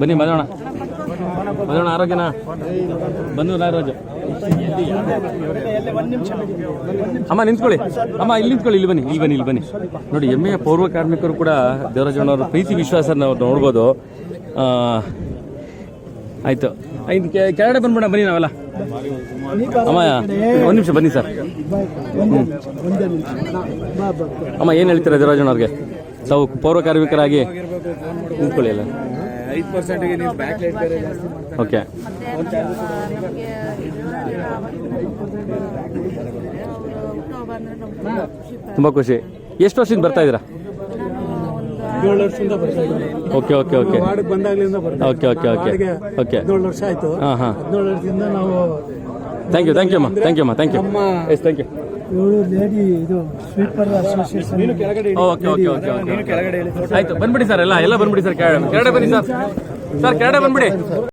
ಬನ್ನಿ ಬಂದೋಣ ಬಂದೋಣ ಆರೋಗ್ಯನಾ. ಬಂದು ನಾಗರಾಜು ಅಮ್ಮ, ನಿಂತ್ಕೊಳ್ಳಿ. ಅಮ್ಮ, ಇಲ್ಲಿ ನಿಂತ್ಕೊಳ್ಳಿ, ಇಲ್ಲಿ ಬನ್ನಿ ಇಲ್ಲಿ ಬನ್ನಿ ಇಲ್ಲಿ ಬನ್ನಿ. ನೋಡಿ, ಎಮ್ಮೆಯ ಪೌರ್ವ ಕಾರ್ಮಿಕರು ಕೂಡ ದೇವರಾಜಣ್ಣವ್ರ ಪ್ರೀತಿ ವಿಶ್ವಾಸ ನಾವು ನೋಡ್ಬೋದು. ಆಯ್ತು. ಕೆ- ಕೆಳಗಡೆ ಬಂದ್ಬಿಡ ಬನ್ನಿ ನಾವೆಲ್ಲ. ಅಮ್ಮ, ಒಂದು ನಿಮಿಷ ಬನ್ನಿ ಸರ್. ಅಮ್ಮ, ಏನು ಹೇಳ್ತೀರಾ ದೇವರಾಜಣ್ಣವ್ರಿಗೆ ತಾವು ಪೌರ ಕಾರ್ಮಿಕರಾಗಿ ನಿಂತ್ಕೊಳ್ಳಿ ಅಲ್ಲ ಐದು ಪರ್ಸೆಂಟ್ಗೆ ನೀವು ಬ್ಯಾಕ್ ಲೈಟ್ ಬೇರೆ ಜಾಸ್ತಿ ಮಾಡ್ತಾರೆ. ಓಕೆ. ತುಂಬ ಖುಷಿ. ಎಷ್ಟು ವರ್ಷದಿಂದ ಬರ್ತಾ ಇದ್ದೀರಾ? ಏಳು ವರ್ಷದಿಂದ ಬರ್ತಾ ಇದ್ದೀನಿ. Okay okay okay. ವಾರ್ಡ್ಗೆ ಬಂದಾಗ್ಲಿಂದ ಬರ್ತಾ ಓಕೆ ಓಕೆ ಓಕೆ ಓಕೆ. ಹದಿನೇಳು ವರ್ಷ ಆಯ್ತು. ಹಾಂ ಹಾಂ. ಹದಿನೇಳು ವರ್ಷದಿಂದ ನಾವು ಥ್ಯಾಂಕ್ ಯು ಥ್ಯಾಂಕ್ ಯು ಅಮ್ಮ. ಥ್ಯಾಂಕ್ ಯು ಅಮ್ಮ. Thank you yes thank you ಇವಳು ಲೇಡಿ ಇದು sweeper association okay okay okay okay ಆಯ್ತು ಬಂದ್ಬಿಡಿ ಸರ್ ಎಲ್ಲ ಎಲ್ಲ ಬಂದ್ಬಿಡಿ ಸರ್ ಕೆಳಗಡೆ ಕೆಳಗಡೆ ಬನ್ನಿ ಸರ್. ಸರ್ ಕೆಳಗಡೆ ಬಂದ್ಬಿಡಿ.